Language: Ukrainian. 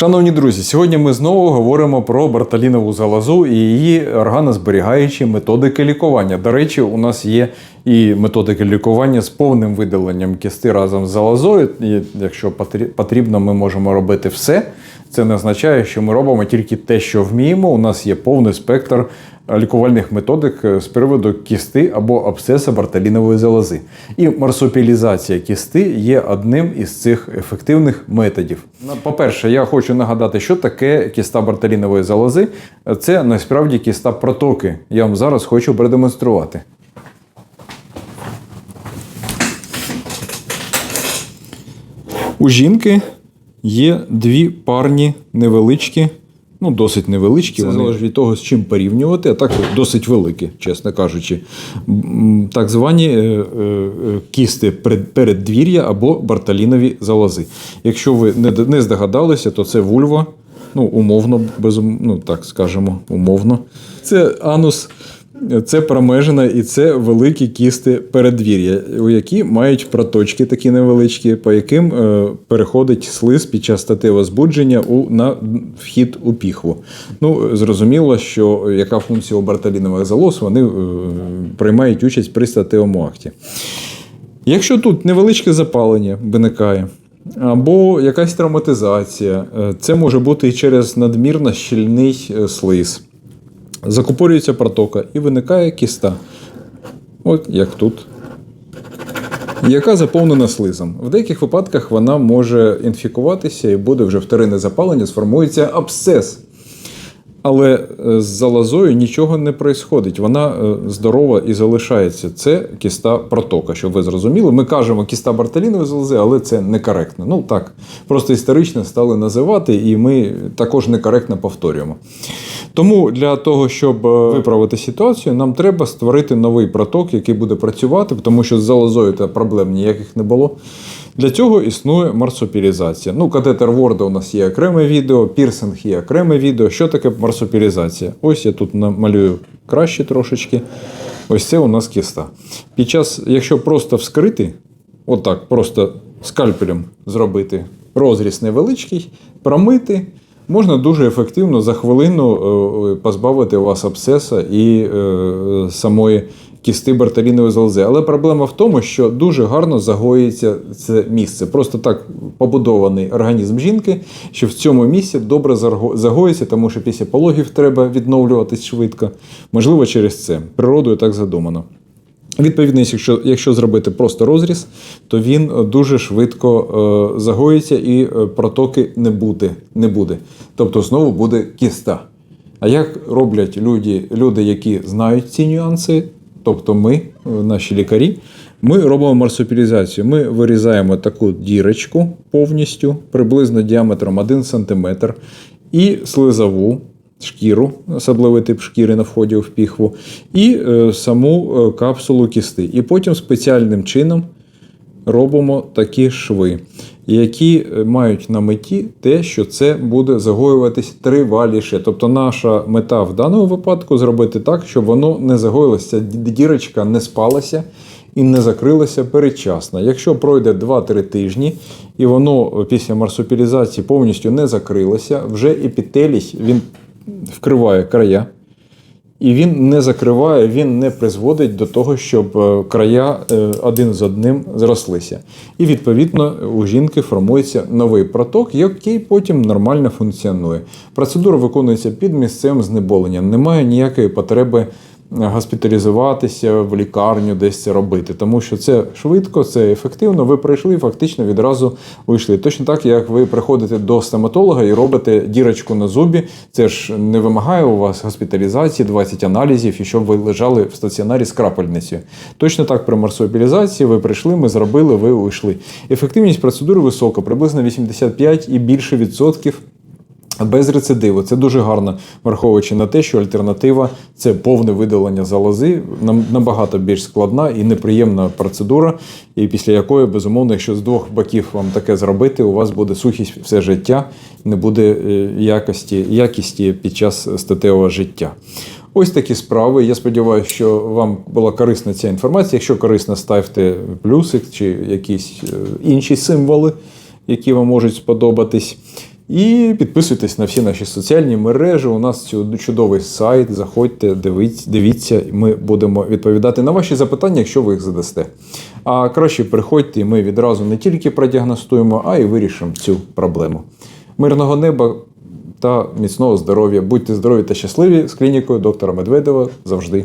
Шановні друзі, сьогодні ми знову говоримо про барталінову залозу і її органозберігаючі методики лікування. До речі, у нас є і методики лікування з повним видаленням кісти разом з залозою. І якщо потрі- потрібно, ми можемо робити все. Це не означає, що ми робимо тільки те, що вміємо. У нас є повний спектр лікувальних методик е, з приводу кісти або абсцеса барталінової залози. І марсупілізація кісти є одним із цих ефективних методів. Ну, По-перше, я хочу нагадати, що таке кіста барталінової залози. Це насправді кіста протоки. Я вам зараз хочу продемонструвати. У жінки є дві парні невеличкі, ну досить невеличкі. Це залежить від того, з чим порівнювати, а так досить великі, чесно кажучи. Так звані е, е, е, кісти переддвір'я або барталінові залози. Якщо ви не, не здогадалися, то це вульва, ну, умовно, безум, ну так скажемо, умовно. Це анус. Це промежина і це великі кісти передвір'я, у які мають проточки такі невеличкі, по яким е, переходить слиз під час статевого збудження у, на вхід у піхву. Ну, зрозуміло, що яка функція у барталінових залоз, вони е, приймають участь при статевому акті. Якщо тут невеличке запалення виникає, або якась травматизація, е, це може бути і через надмірно щільний е, слиз. Закупорюється протока і виникає кіста. От як тут. Яка заповнена слизом. В деяких випадках вона може інфікуватися і буде вже вторинне запалення, сформується абсцес. Але е, з залозою нічого не происходить. Вона е, здорова і залишається. Це кіста протока, щоб ви зрозуміли. Ми кажемо кіста барталінової залози, але це некоректно. Ну так, просто історично стали називати, і ми також некоректно повторюємо. Тому для того, щоб е, виправити ситуацію, нам треба створити новий проток, який буде працювати, тому що з залозою та проблем ніяких не було. Для цього існує марсупілізація. Ну, катетер Ворда у нас є окреме відео, пірсинг є окреме відео. Що таке марсупілізація? Ось я тут намалюю краще трошечки. Ось це у нас кіста. Під час, якщо просто вскрити, отак, просто скальпелем зробити розріз невеличкий, промити. Можна дуже ефективно за хвилину е, позбавити вас абсцеса і е, самої кісти барталінової залози. Але проблема в тому, що дуже гарно загоїться це місце. Просто так побудований організм жінки, що в цьому місці добре загоїться, тому що після пологів треба відновлюватись швидко. Можливо, через це. Природою так задумано. Відповідно, якщо, якщо зробити просто розріз, то він дуже швидко е, загоїться і е, протоки не буде, не буде. Тобто знову буде кіста. А як роблять люди, люди, які знають ці нюанси, тобто ми, е, наші лікарі, ми робимо марсупілізацію. Ми вирізаємо таку дірочку повністю, приблизно діаметром 1 см, і слизову шкіру, особливий тип шкіри на вході в піхву, і е, саму е, капсулу кісти. І потім спеціальним чином робимо такі шви, які е, мають на меті те, що це буде загоюватись триваліше. Тобто наша мета в даному випадку зробити так, щоб воно не загоїлося, дірочка не спалася. І не закрилася передчасно. Якщо пройде 2-3 тижні, і воно після марсупілізації повністю не закрилося, вже епітелій він вкриває края, і він не закриває, він не призводить до того, щоб е, края е, один з одним зрослися. І відповідно у жінки формується новий проток, який потім нормально функціонує. Процедура виконується під місцем знеболенням. Немає ніякої потреби госпіталізуватися в лікарню, десь це робити, тому що це швидко, це ефективно. Ви прийшли фактично відразу вийшли. Точно так, як ви приходите до стоматолога і робите дірочку на зубі. Це ж не вимагає у вас госпіталізації, 20 аналізів і щоб ви лежали в стаціонарі з крапельницею. Точно так при марсоапілізації ви прийшли, ми зробили, ви уйшли. Ефективність процедури висока, приблизно 85 і більше відсотків. Без рецидиву це дуже гарно, враховуючи на те, що альтернатива це повне видалення залози, набагато більш складна і неприємна процедура, і після якої, безумовно, якщо з двох боків вам таке зробити, у вас буде сухість все життя, не буде е, якості, якісті під час статевого життя. Ось такі справи. Я сподіваюся, що вам була корисна ця інформація. Якщо корисна, ставте плюсик чи якісь е, інші символи, які вам можуть сподобатись. І підписуйтесь на всі наші соціальні мережі. У нас чудовий сайт. Заходьте, дивіться. Ми будемо відповідати на ваші запитання, якщо ви їх задасте. А краще приходьте, і ми відразу не тільки продіагностуємо, а й вирішимо цю проблему. Мирного неба та міцного здоров'я. Будьте здорові та щасливі з клінікою доктора Медведева завжди